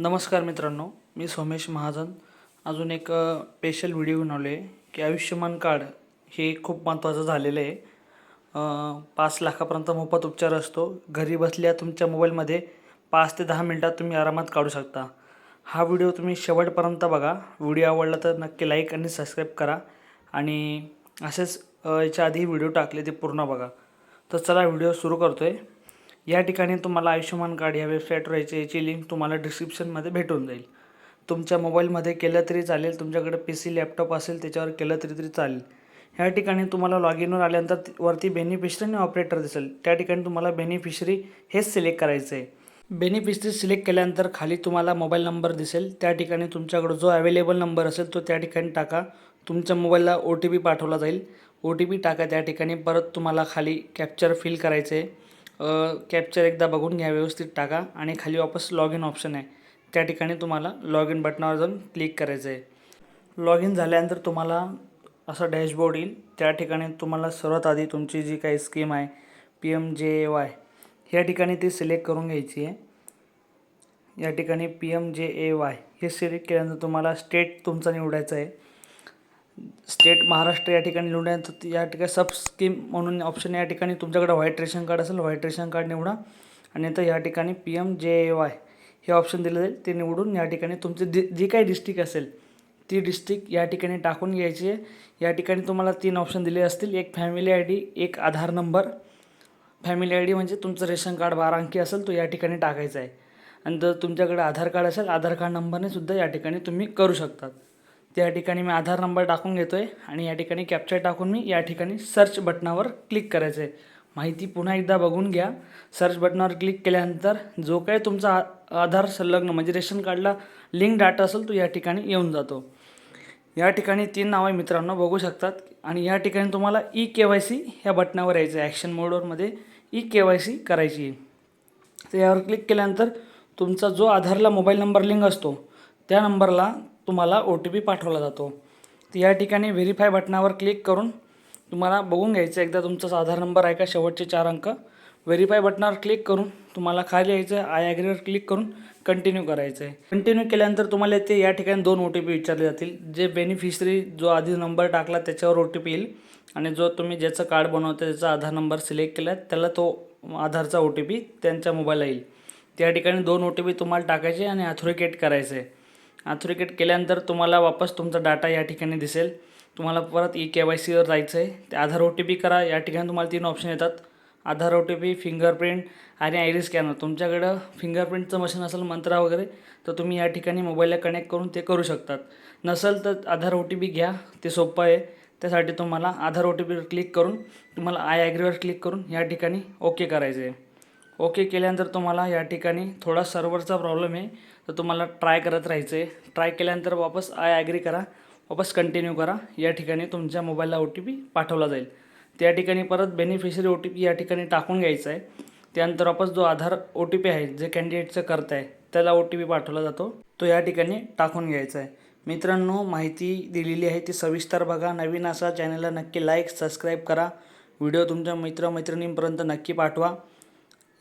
नमस्कार मित्रांनो मी सोमेश महाजन. अजून एक स्पेशल व्हिडिओ बनवले आहे की आयुष्यमान कार्ड हे खूप महत्त्वाचं झालेलं आहे. पाच लाखापर्यंत मोफत उपचार असतो. घरी बसल्या तुमच्या मोबाईलमध्ये पाच ते दहा मिनटात तुम्ही आरामात काढू शकता. हा व्हिडिओ तुम्ही शेवटपर्यंत बघा. व्हिडिओ आवडला तर नक्की लाईक आणि सबस्क्राईब करा. आणि असेच याच्या आधी व्हिडिओ टाकले ते पूर्ण बघा. तर चला व्हिडिओ सुरू करतो आहे या ठिकाणी तुम्हाला आयुष्यमान कार्ड या वेबसाईटवर यायची याची लिंक तुम्हाला डिस्क्रिप्शनमध्ये भेटून जाईल. तुमच्या मोबाईलमध्ये केलं तरी चालेल तुमच्याकडे पी सी लॅपटॉप असेल त्याच्यावर केलं तरी तरी चालेल. ह्या ठिकाणी तुम्हाला लॉग इनवर आल्यानंतर वरती बेनिफिशरी आणि ऑपरेटर दिसेल. त्या ठिकाणी तुम्हाला बेनिफिशरी हेच सिलेक्ट करायचं आहे. बेनिफिशरी सिलेक्ट केल्यानंतर खाली तुम्हाला मोबाईल नंबर दिसेल. त्या ठिकाणी तुमच्याकडं जो अवेलेबल नंबर असेल तो त्या ठिकाणी टाका. तुमच्या मोबाईलला ओ टी पी पाठवला जाईल. ओ टी पी टाका त्या ठिकाणी. परत तुम्हाला खाली कॅप्चर फिल करायचं आहे. कॅप्चर एकदा बघून घ्या व्यवस्थित टाका आणि खाली वापस लॉग इन ऑप्शन आहे. त्या ठिकाणी तुम्हाला लॉग इन बटनावर जाऊन क्लिक करायचं आहे लॉग इन झाल्यानंतर तुम्हाला असा डॅशबोर्ड येईल. त्या ठिकाणी तुम्हाला सर्वात आधी तुमची जी काही स्कीम आहे पी एम जे ए वाय ह्या ठिकाणी ती सिलेक्ट करून घ्यायची आहे. या ठिकाणी पी एम जे ए वाय हे सिलेक्ट केल्यानंतर तुम्हाला स्टेट तुमचा निवडायचा आहे. स्टेट महाराष्ट्र या ठिकाणी निवडल्यानंतर या ठिकाणी सब स्कीम म्हणून ऑप्शन या ठिकाणी तुमच्याकडे व्हाईट रेशन कार्ड असेल व्हाईट रेशन कार्ड निवडा. आणि तर या ठिकाणी पी एम जे ए वाय हे ऑप्शन दिलं जाईल. ते निवडून या ठिकाणी तुमची जी जी काही डिस्ट्रिक्ट असेल ती डिस्ट्रिक्ट या ठिकाणी टाकून घ्यायची. आहे या ठिकाणी तुम्हाला तीन ऑप्शन दिले असतील. एक फॅमिली आय डी एक Aadhaar number family I D म्हणजे तुमचं रेशन कार्ड बारा अंकी असेल तो या ठिकाणी टाकायचा आहे. आणि जर तुमच्याकडे आधार कार्ड असेल आधार कार्ड नंबरने सुद्धा या ठिकाणी तुम्ही करू शकतात. त्या ठिकाणी मी आधार नंबर टाकून घेतो आहे आणि या ठिकाणी कॅप्चर टाकून मी या ठिकाणी सर्च बटनावर क्लिक करायचं आहे माहिती पुन्हा एकदा बघून घ्या. सर्च बटनावर क्लिक केल्यानंतर जो काही तुमचा आ- आधार संलग्न म्हणजे रेशन कार्डला लिंक डाटा असेल तो या ठिकाणी येऊन जातो. या ठिकाणी तीन नावं मित्रांनो बघू शकतात. आणि या ठिकाणी तुम्हाला ई के वाय सी ह्या बटनावर यायचं आहे ॲक्शन मोडवरमध्ये ई के वाय सी करायची आहे. तर यावर क्लिक केल्यानंतर तुमचा जो आधारला मोबाईल नंबर लिंक असतो त्या नंबरला तुम्हाला ओ टी पी पाठवला जातो. तर या ठिकाणी व्हेरीफाय बटनावर क्लिक करून तुम्हाला बघून घ्यायचं एकदा तुमचा आधार नंबर आहे का? शेवटचे चार अंक. व्हेरीफाय बटनावर क्लिक करून तुम्हाला खाली यायचं आहे. आय ॲग्रीवर क्लिक करून कंटिन्यू करायचं आहे. कंटिन्यू केल्यानंतर तुम्हाला ते या ठिकाणी दोन ओ टी पी विचारले जातील. जे बेनिफिशरी जो आधी नंबर टाकला त्याच्यावर ओ टी पी येईल. आणि जो तुम्ही ज्याचं कार्ड बनवतो त्याचा आधार नंबर सिलेक्ट केला त्याला तो आधारचा ओ टी पी त्यांच्या मोबाईलला येईल. त्या ठिकाणी दोन ओ टी पी तुम्हाला टाकायचे आणि ॲथोरिकेट करायचं ॲथोरिकेट केल्यानंतर तुम्हाला वापस तुमचा डाटा या ठिकाणी दिसेल. तुम्हाला परत ई के वाय सीवर जायचं आहे ते आधार ओ टी पी करा. या ठिकाणी तुम्हाला तीन ऑप्शन येतात. Aadhaar O T P fingerprint आणि आयरी स्कॅनर तुमच्याकडं फिंगरप्रिंटचं मशीन असेल मंत्रा वगैरे तर तुम्ही या ठिकाणी मोबाईलला कनेक्ट करून ते करू शकतात. नसेल तर आधार ओ टी पी घ्या. ते सोपं आहे. त्यासाठी तुम्हाला आधार ओ टी पीवर क्लिक करून तुम्हाला आय ॲग्रीवर क्लिक करून या ठिकाणी ओके करायचं आहे ओके केल्यानंतर तुम्हाला या ठिकाणी थोडा सर्व्हरचा प्रॉब्लेम आहे. तर तुम्हाला ट्राय करत राहायचं आहे ट्राय केल्यानंतर वापस आय ॲग्री करा. वापस कंटिन्यू करा. या ठिकाणी तुमच्या मोबाईलला ओ टी पी पाठवला जाईल. त्या ठिकाणी परत बेनिफिशरी ओ टी पी या ठिकाणी टाकून घ्यायचा आहे. त्यानंतर वापस जो आधार ओ टी पी आहे जे कॅन्डिडेटचं आहे त्याला ओ टी पी पाठवला जातो. तो या ठिकाणी टाकून घ्यायचा आहे. मित्रांनो माहिती दिलेली आहे ती सविस्तर बघा. नवीन असा चॅनलला नक्की लाईक सबस्क्राईब करा. व्हिडिओ तुमच्या मित्रमैत्रिणींपर्यंत नक्की पाठवा.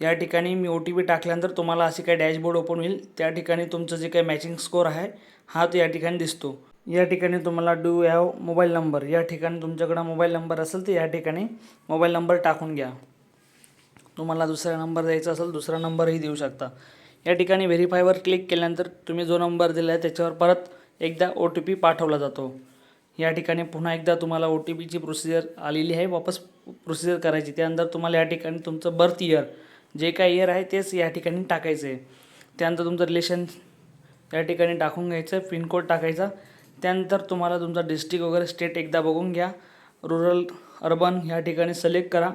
या ठिकाणी मी ओ टी पी टाकल्यानंतर तुम्हाला असे काही डॅशबोर्ड ओपन होईल. त्या ठिकाणी तुमचं जे काही मॅचिंग स्कोअर आहे हा तो या ठिकाणी दिसतो. या ठिकाणी तुम्हाला डू हॅव मोबाईल नंबर या ठिकाणी तुमच्याकडं मोबाईल नंबर असेल तर या ठिकाणी मोबाईल नंबर टाकून घ्या. तुम्हाला दुसरा नंबर द्यायचा असेल दुसरा नंबरही देऊ शकता. या ठिकाणी व्हेरीफायवर क्लिक केल्यानंतर तुम्ही जो नंबर दिला आहे त्याच्यावर परत एकदा ओ टी पी पाठवला जातो. या ठिकाणी पुन्हा एकदा तुम्हाला ओ टी पीची प्रोसिजर आलेली आहे. वापस प्रोसिजर करायची. त्यानंतर तुम्हाला या ठिकाणी तुमचं बर्थ इयर जे काय इयर आहे तेच या ठिकाणी टाकायचं आहे त्यानंतर तुमचं रिलेशन या ठिकाणी टाकून घ्यायचं पिनकोड टाकायचा. त्यानंतर तुम्हाला तुमचा डिस्ट्रिक्ट वगैरे स्टेट एकदा बघून घ्या. रुरल अर्बन ह्या ठिकाणी सिलेक्ट करा.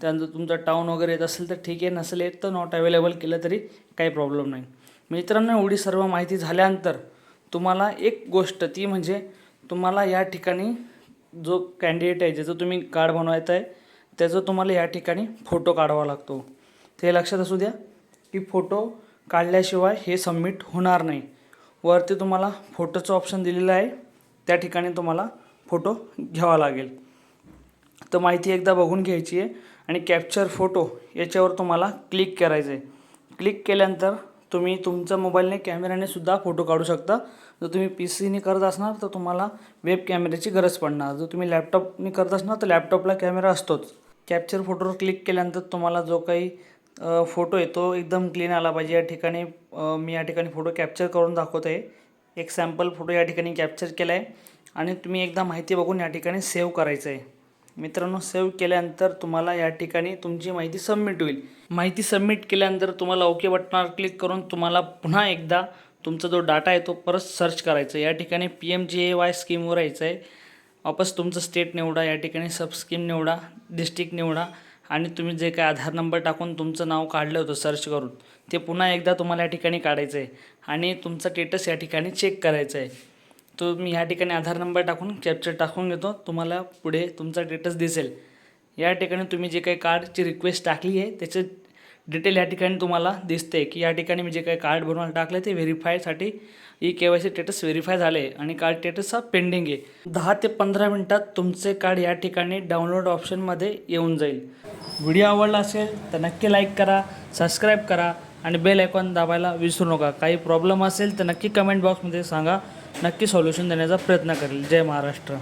त्यानंतर तुमचा टाऊन वगैरे येत असेल तर ठीक आहे नसेल येत तर नॉट अवेलेबल केलं तरी काही प्रॉब्लेम नाही. मित्रांनो एवढी सर्व माहिती झाल्यानंतर तुम्हाला एक गोष्ट ती म्हणजे तुम्हाला या ठिकाणी जो कॅन्डिडेट आहे ज्याचं तुम्ही कार्ड बनवायचं आहे त्याचं तुम्हाला या ठिकाणी फोटो काढावा लागतो. ते लक्षात असू द्या की फोटो काढल्याशिवाय हे सबमिट होणार नाही. वरती तुम्हाला फोटोचं ऑप्शन दिलेलं आहे. त्या ठिकाणी तुम्हाला फोटो घ्यावा लागेल. तर माहिती एकदा बघून घ्यायची आहे आणि कॅप्चर फोटो याच्यावर तुम्हाला क्लिक करायचं आहे क्लिक केल्यानंतर तुम्ही तुमच्या मोबाईलने कॅमेऱ्याने सुद्धा फोटो काढू शकता. जर तुम्ही पी सीने करत असणार तर तुम्हाला वेब कॅमेऱ्याची गरज पडणार. जर तुम्ही लॅपटॉपने करत असणार तर लॅपटॉपला कॅमेरा असतोच. कॅप्चर फोटोवर क्लिक केल्यानंतर तुम्हाला जो काही फोटो आहे तो एकदम क्लीन आला पाहिजे. या ठिकाणी मी या ठिकाणी फोटो कॅप्चर करून दाखवत आहे एक सॅम्पल फोटो या ठिकाणी कॅप्चर केला आहे आणि तुम्ही एकदा माहिती बघून या ठिकाणी सेव्ह करायचं आहे मित्रांनो सेव्ह केल्यानंतर तुम्हाला या ठिकाणी तुमची माहिती सबमिट होईल. माहिती सबमिट केल्यानंतर तुम्हाला ओके बटनावर क्लिक करून तुम्हाला पुन्हा एकदा तुमचा जो डाटा आहे तो परत सर्च करायचा आहे या ठिकाणी P M G A Y स्कीमवर यायचं आहे वापस तुमचं स्टेट निवडा या ठिकाणी सबस्कीम निवडा डिस्ट्रिक्ट निवडा. आणि तुम्ही जे काय आधार नंबर टाकून तुमचं नाव काढलं होतं सर्च करून ते पुन्हा एकदा तुम्हाला या ठिकाणी काढायचं आहे आणि तुमचा स्टेटस या ठिकाणी चेक करायचा आहे तो मी ह्या ठिकाणी आधार नंबर टाकून कॅप्चर टाकून घेतो तुम्हाला पुढे तुमचा स्टेटस दिसेल. या ठिकाणी तुम्ही जे काही कार्डची रिक्वेस्ट टाकली आहे त्याचं डिटेल या ठिकाणी तुम्हाला दिसते की या ठिकाणी मी जे काही कार्ड बनवायला टाकलं ते व्हेरीफायसाठी E K Y C status verify झाले आणि कार्ड स्टेटस हा पेंडिंग आहे. दहा ते पंधरा मिनटात तुमचे कार्ड या ठिकाणी डाउनलोड ऑप्शनमध्ये येऊन जाईल. व्हिडिओ आवडला असेल तर नक्की लाईक करा सबस्क्राईब करा आणि बेल आयकॉन दाबायला विसरू नका. काही प्रॉब्लेम असेल तर नक्की कमेंट बॉक्समध्ये सांगा. नक्की सोल्युशन देण्याचा प्रयत्न करेल. जय महाराष्ट्र.